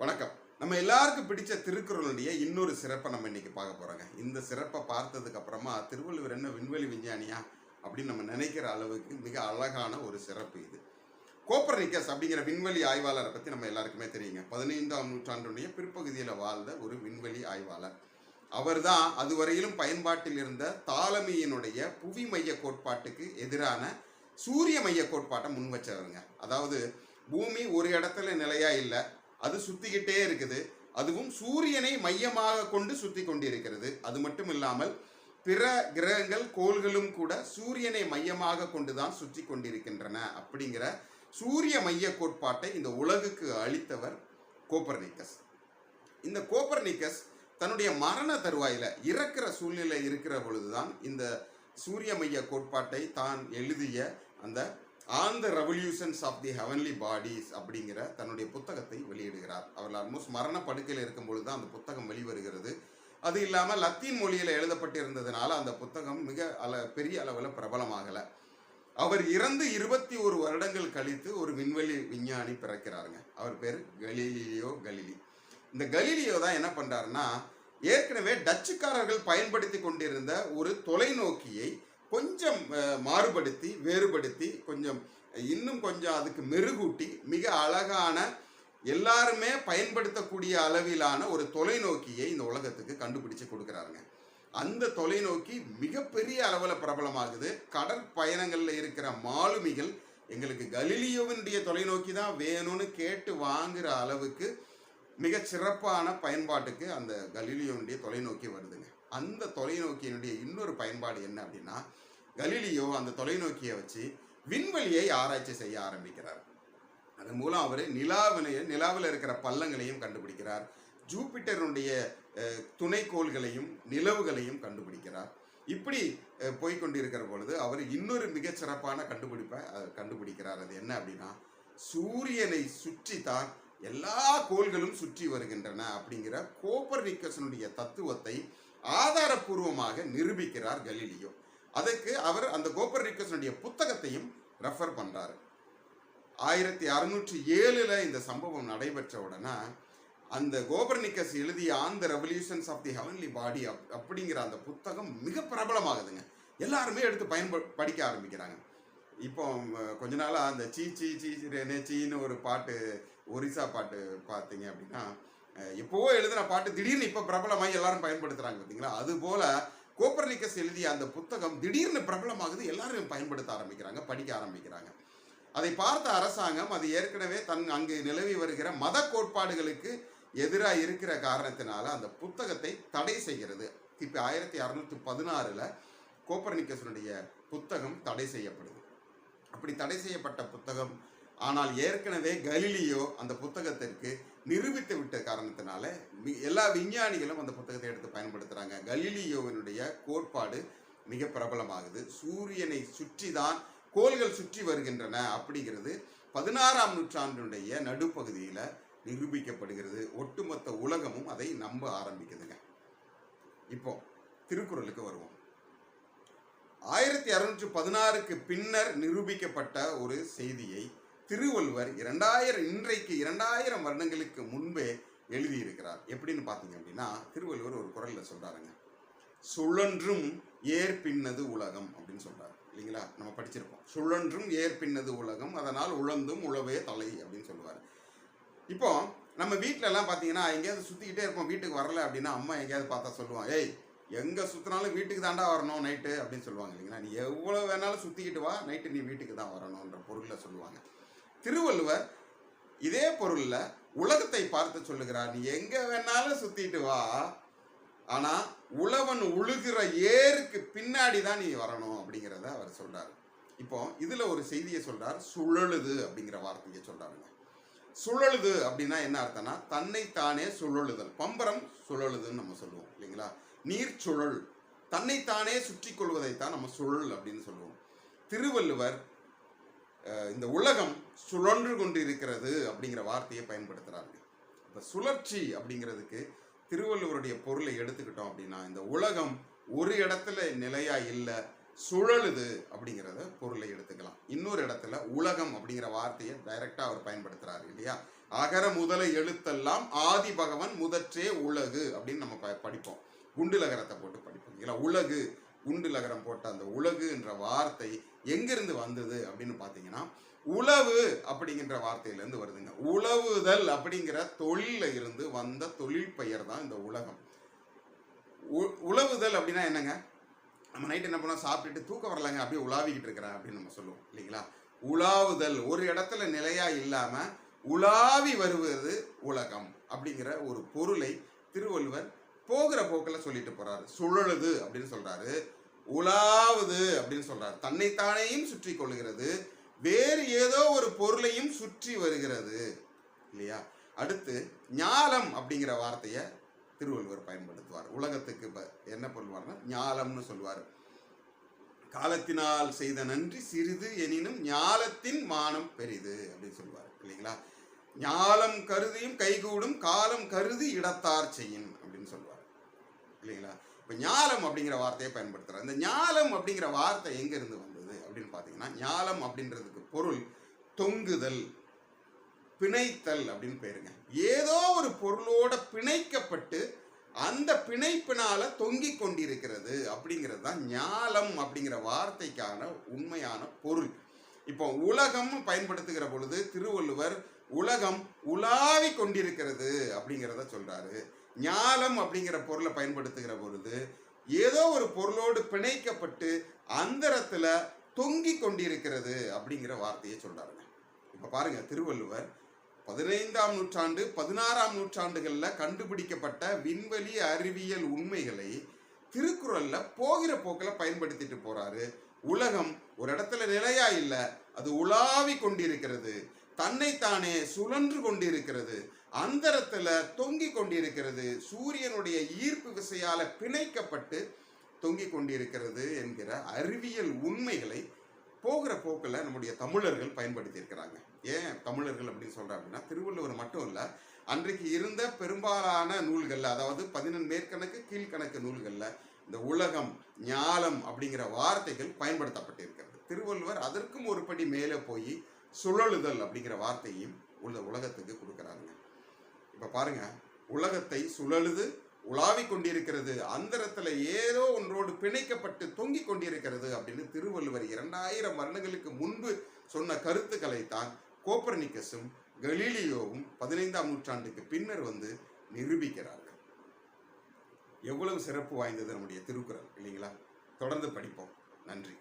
வணக்கம். நம்ம எல்லாருக்கும் பிடிச்ச திருக்குறளுடைய இன்னொரு சிறப்பை நம்ம இன்னைக்கு பார்க்க போறோங்க. இந்த சிறப்பை பார்த்ததுக்கு அப்புறமா திருவள்ளுவர் என்ன விண்வெளி விஞ்ஞானியா அப்படின்னு நம்ம நினைக்கிற அளவுக்கு மிக அழகான ஒரு சிறப்பு இது. கோப்பர்னிக்கஸ் அப்படிங்கிற விண்வெளி ஆய்வாளரை பற்றி நம்ம எல்லாருக்குமே தெரியுங்க. பதினைந்தாம் நூற்றாண்டுடைய பிற்பகுதியில் வாழ்ந்த ஒரு விண்வெளி ஆய்வாளர். அவர்தான் அதுவரையிலும் பயன்பாட்டில் இருந்த தாலமியினுடைய புவி மைய கோட்பாட்டுக்கு எதிரான சூரிய மைய கோட்பாட்டை முன் வச்சவருங்க. அதாவது பூமி ஒரு இடத்துல நிலையா இல்லை அது சுத்திக்கிட்டே இருக்குது. அதுவும் சூரியனை மையமாக கொண்டு சுத்தி கொண்டிருக்கிறது. அது மட்டும் இல்லாமல் பிற கிரகங்கள் கோள்களும் கூட சூரியனை மையமாக கொண்டுதான் சுற்றி கொண்டிருக்கின்றன அப்படிங்கிற சூரிய மைய கோட்பாட்டை இந்த உலகுக்கு அளித்தவர் கோப்பர்னிக்கஸ். இந்த கோப்பர்னிக்கஸ் தன்னுடைய மரண தருவாயில் இறக்கிற சூழ்நிலை இருக்கிற பொழுதுதான் இந்த சூரிய மைய கோட்பாட்டை தான் எழுதிய அந்த on the revolutions of the heavenly bodies அப்படிங்கிற தன்னுடைய புத்தகத்தை இருக்கிறார் அவர் ஆல்மோஸ்ட் மரண படுக்கையில் இருக்கும் பொழுது தான் அந்த புத்தகம் வெளிவருகிறது. அது இல்லாமல் லத்தீன் மொழியில் எழுதப்பட்டிருந்ததுனால அந்த புத்தகம் மிக அள பெரிய அளவில் பிரபலமாகலை. அவர் இறந்து இருபத்தி ஒரு வருடங்கள் கழித்து ஒரு விண்வெளி விஞ்ஞானி பிறக்கிறாருங்க. அவர் பேர் கலீலியோ கலிலி. இந்த கலீலியோ தான் என்ன பண்றாருன்னா ஏற்கனவே டச்சுக்காரர்கள் பயன்படுத்தி கொண்டிருந்த ஒரு தொலைநோக்கியை கொஞ்சம் மாறுபடுத்தி வேறுபடுத்தி கொஞ்சம் இன்னும் கொஞ்சம் அதுக்கு மெருகூட்டி மிக அழகான எல்லாருமே பயன்படுத்தக்கூடிய அளவிலான ஒரு தொலைநோக்கியை இந்த உலகத்துக்கு கண்டுபிடிச்சு கொடுக்குறாருங்க. அந்த தொலைநோக்கி மிகப்பெரிய அளவில் பிரபலமாகுது. கடற்பயணங்களில் இருக்கிற மாலுமிகள் எங்களுக்கு கலிலியோவினுடைய தொலைநோக்கி தான் வேணும்னு கேட்டு வாங்குற அளவுக்கு மிக சிறப்பான பயன்பாட்டுக்கு அந்த கலிலியோனுடைய தொலைநோக்கி வருதுங்க. அந்த தொலைநோக்கியினுடைய இன்னொரு பயன்பாடு என்ன அப்படின்னா கலிலியோ அந்த தொலைநோக்கியை வச்சு விண்வெளியை ஆராய்ச்சி செய்ய ஆரம்பிக்கிறார். அதன் மூலம் அவர் நிலாவினையும் நிலாவில் இருக்கிற பள்ளங்களையும் கண்டுபிடிக்கிறார். ஜூபிட்டருடைய துணைக்கோள்களையும் நிலவுகளையும் கண்டுபிடிக்கிறார். இப்படி போய்கொண்டிருக்கிற பொழுது அவர் இன்னொரு மிகச்சிறப்பான கண்டுபிடிப்பை கண்டுபிடிக்கிறார். அது என்ன அப்படின்னா சூரியனை சுற்றி தான் எல்லா கோள்களும் சுற்றி வருகின்றன அப்படிங்கிற கோப்பர்னிக்கஸனுடைய தத்துவத்தை ஆதாரப்பூர்வமாக நிரூபிக்கிறார் கலீலியோ. அதற்கு அவர் அந்த கோப்பர்னிக்கஸனுடைய புத்தகத்தையும் ரெஃபர் பண்ணுறாரு ஆயிரத்தி அறுநூற்றி ஏழில் இந்த சம்பவம் நடைபெற்ற உடனே அந்த கோபர்னிக்கஸ் எழுதிய on the revolutions of the heavenly body அப் அப்படிங்கிற அந்த புத்தகம் மிக பிரபலமாகுதுங்க. எல்லாருமே எடுத்து பயன்ப படிக்க ஆரம்பிக்கிறாங்க. இப்போ கொஞ்ச நாளாக அந்த சீ சீ சீ ரெனே சீன்னு ஒரு பாட்டு ஒரிசா பாட்டு பார்த்தீங்க அப்படின்னா எப்போவோ எழுதின பாட்டு திடீர்னு இப்போ பிரபலமாகி எல்லாரும் பயன்படுத்துகிறாங்க பார்த்தீங்களா அதுபோல் கோப்பர்னிக்கஸ் எழுதிய அந்த புத்தகம் திடீர்னு பிரபலமாகுது எல்லாரும் பயன்படுத்த ஆரம்பிக்கிறாங்க படிக்க ஆரம்பிக்கிறாங்க. அதை பார்த்த அரசாங்கம் அது ஏற்கனவே தன் அங்கு நிலவி வருகிற மத கோட்பாடுகளுக்கு எதிராக இருக்கிற காரணத்தினால அந்த புத்தகத்தை தடை செய்கிறது. இப்போ ஆயிரத்தி அறுநூத்தி பதினாறில் கோப்பர்நிக்கசனுடைய புத்தகம் தடை செய்யப்படுது. அப்படி தடை செய்யப்பட்ட புத்தகம் ஆனால் ஏற்கனவே கலிலியோ அந்த புத்தகத்திற்கு நிரூபித்து விட்ட காரணத்தினால எல்லா விஞ்ஞானிகளும் அந்த புத்தகத்தை எடுத்து பயன்படுத்துகிறாங்க கலிலியோவினுடைய கோட்பாடு மிக பிரபலமாகுது. சூரியனை சுற்றி தான் கோள்கள் சுற்றி வருகின்றன அப்படிங்கிறது பதினாறாம் நூற்றாண்டுடைய நடுப்பகுதியில் நிரூபிக்கப்படுகிறது. ஒட்டுமொத்த உலகமும் அதை நம்ப ஆரம்பிக்குதுங்க. இப்போ திருக்குறளுக்கு வருவோம். ஆயிரத்தி அறுநூற்றி பதினாறுக்கு பின்னர் நிரூபிக்கப்பட்ட ஒரு செய்தியை திருவள்ளுவர் இரண்டாயிரம் இன்றைக்கு இரண்டாயிரம் வருடங்களுக்கு முன்பே எழுதியிருக்கிறார். எப்படின்னு பார்த்தீங்க அப்படின்னா திருவள்ளுவர் ஒரு குரலில் சொல்கிறாருங்க சுழன்றும் ஏற்பின்னது உலகம் அப்படின்னு சொல்கிறார் இல்லைங்களா? நம்ம படிச்சிருப்போம். சுழன்றும் ஏற்பின்னது உலகம் அதனால் உழந்தும் உழவே தலை அப்படின்னு சொல்லுவார். இப்போ நம்ம வீட்டிலலாம் பார்த்தீங்கன்னா எங்கேயாவது சுற்றிக்கிட்டே இருப்போம் வீட்டுக்கு வரல அப்படின்னா அம்மா எங்கேயாவது பார்த்தா சொல்லுவான் ஏய் எங்கே சுற்றினாலும் வீட்டுக்கு தாண்டா வரணும் நைட்டு அப்படின்னு சொல்லுவாங்க இல்லைங்களா? நீ எவ்வளோ வேணாலும் சுற்றிக்கிட்டு வா நைட்டு நீ வீட்டுக்கு தான் வரணுன்ற பொருளில் சொல்லுவாங்க. திருவள்ளுவர் இதே பொருளில் உலகத்தை பார்த்து சொல்லுகிறார் நீ எங்கே வேணாலும் சுற்றிட்டு வா ஆனால் உழவன் உழுகிற ஏருக்கு பின்னாடி தான் நீ வரணும் அப்படிங்கிறத அவர் சொல்கிறார் இப்போ இதில் ஒரு செய்தியை சொல்கிறார் சுழலுது அப்படிங்கிற வார்த்தையை சொல்கிறாருங்க சுழலுது அப்படின்னா என்ன அர்த்தம்னா தன்னைத்தானே சுழலுதல். பம்பரம் சுழலுதுன்னு நம்ம சொல்லுவோம் இல்லைங்களா? நீர் சுழல். தன்னைத்தானே சுற்றி கொள்வதைத்தான் நம்ம சுழல் அப்படின்னு சொல்லுவோம். திருவள்ளுவர் இந்த உலகம் சுழன்று கொண்டு இருக்கிறது அப்படிங்கிற வார்த்தையை பயன்படுத்துகிறாரு இப்போ சுழற்சி அப்படிங்கிறதுக்கு திருவள்ளுவருடைய பொருளை எடுத்துக்கிட்டோம் அப்படின்னா இந்த உலகம் ஒரு இடத்துல நிலையா இல்லை சுழலுது அப்படிங்கிறத பொருளை எடுத்துக்கலாம். இன்னொரு இடத்துல உலகம் அப்படிங்கிற வார்த்தையை டைரக்டா அவர் பயன்படுத்துறாரு இல்லையா? அகர முதல எழுத்தெல்லாம் ஆதி பகவன் முதற்றே உலகு அப்படின்னு நம்ம ப- படிப்போம். குண்டு லகரத்தை போட்டு படிப்போம். இல்லை உலகு குண்டு லகரம் போட்ட அந்த உலகு என்ற வார்த்தை எங்கிருந்து வந்தது அப்படின்னு பார்த்தீங்கன்னா உழவு அப்படிங்கிற வார்த்தையிலேருந்து வருதுங்க. உழவுதல் அப்படிங்கிற தொழில இருந்து வந்த தொழில் பெயர் தான் இந்த உலகம். உ- உழவுதல் அப்படின்னா என்னங்க? நம்ம நைட் என்ன பண்ணோம் சாப்பிட்டுட்டு தூக்கம் வரலாங்க. அப்படியே உலாவிக்கிட்டு இருக்கிறேன் அப்படின்னு நம்ம சொல்லுவோம் இல்லைங்களா? உலாவுதல் ஒரு இடத்துல நிலையா இல்லாம உலாவி வருவது உலகம் அப்படிங்கிற ஒரு பொருளை திருவள்ளுவர் போகிற போக்கில் சொல்லிட்டு போறாரு. சுழலுது அப்படின்னு சொல்றாரு. உலாவுது அப்படின்னு சொல்றாரு. தன்னைத்தானேயும் சுற்றி கொள்கிறது வேறு ஏதோ ஒரு பொருளையும் சுற்றி வருகிறது. இல்லையா? அடுத்து ஞாலம் அப்படிங்கிற வார்த்தையை திருவள்ளுவர் பயன்படுத்துவார். உலகத்துக்கு இப்போ என்ன சொல்லுவார்னா ஞாலம்னு சொல்லுவார் காலத்தினால் செய்த நன்றி சிறிது எனினும் ஞாலத்தின் மானம் பெரிது அப்படின்னு சொல்லுவார் இல்லைங்களா? ஞாலம் கருதியும் கைகூடும் காலம் கருதி இடத்தார் செய்யும் அப்படின்னு சொல்லுவார் இல்லைங்களா? இப்போ ஞாலம் அப்படிங்கிற வார்த்தையை பயன்படுத்துகிறார் இந்த ஞாலம் அப்படிங்கிற வார்த்தை எங்கேருந்து வந்து அப்படின்னு பார்த்தீங்கன்னா ஞாலம் அப்படின்றதுக்கு பொருள் தொங்குதல் பிணைத்தல் அப்படின்னு பேருங்க. ஏதோ ஒரு பொருளோட பிணைக்கப்பட்டு அந்த பிணைப்பினால தொங்கிக் கொண்டிருக்கிறது அப்படிங்கிறது தான் ஞாலம் அப்படிங்கிற வார்த்தைக்கான உண்மையான பொருள். இப்போ உலகம் பயன்படுத்துகிற பொழுது திருவள்ளுவர் உலகம் உலாவி கொண்டிருக்கிறது அப்படிங்கிறத சொல்றாரு. ஞாலம் அப்படிங்கிற பொருளை பயன்படுத்துகிற பொழுது ஏதோ ஒரு பொருளோடு பிணைக்கப்பட்டு அந்தரத்தில் தொங்கி கொண்டிருக்கிறது அப்படிங்கிற வார்த்தையை சொல்றாருங்க. இப்ப பாருங்க திருவள்ளுவர் பதினைந்தாம் நூற்றாண்டு பதினாறாம் நூற்றாண்டுகளில் கண்டுபிடிக்கப்பட்ட விண்வெளி அறிவியல் உண்மைகளை திருக்குறளில் போகிற போக்கில் பயன்படுத்திட்டு போறாரு. உலகம் ஒரு இடத்துல நிலையா இல்லை அது உலாவி கொண்டிருக்கிறது. தன்னைத்தானே சுழன்று கொண்டிருக்கிறது. அந்தரத்தில் தொங்கிக் கொண்டிருக்கிறது. சூரியனுடைய ஈர்ப்பு விசையால் பிணைக்கப்பட்டு தொங்கிக் கொண்டிருக்கிறது என்கிற அறிவியல் உண்மைகளை போகிற போக்கில் நம்முடைய தமிழர்கள் பயன்படுத்தி இருக்கிறாங்க ஏன் தமிழர்கள் அப்படின்னு சொல்கிறா அப்படின்னா திருவள்ளுவர் மட்டும் இல்லை அன்றைக்கு இருந்த பெரும்பாலான நூல்களில் அதாவது பதினெண் மேற்கணக்கு கீழ்கணக்கு நூல்களில் இந்த உலகம் ஞாலம் அப்படிங்கிற வார்த்தைகள் பயன்படுத்தப்பட்டிருக்கிறது. திருவள்ளுவர் அதற்கும் ஒரு படி மேலே போய் சுழலுதல் அப்படிங்கிற வார்த்தையும் உள்ள உலகத்துக்கு கொடுக்குறாங்க இப்போ பாருங்கள் உலகத்தை சுழலுது உலாவிக் கொண்டிருக்கிறது அந்தரத்துல ஏதோ ஒன்றோடு பிணைக்கப்பட்டு தொங்கிக் கொண்டிருக்கிறது அப்படின்னு திருவள்ளுவர் இரண்டாயிரம் வருடங்களுக்கு முன்பு சொன்ன கருத்துக்களை தான் கோப்பர்னிக்கஸும் கலீலியோவும் பதினைந்தாம் நூற்றாண்டுக்கு பின்னர் வந்து நிரூபிக்கிறார்கள். எவ்வளவு சிறப்பு வாய்ந்தது நம்முடைய திருக்குறள் இல்லைங்களா? தொடர்ந்து படிப்போம். நன்றி.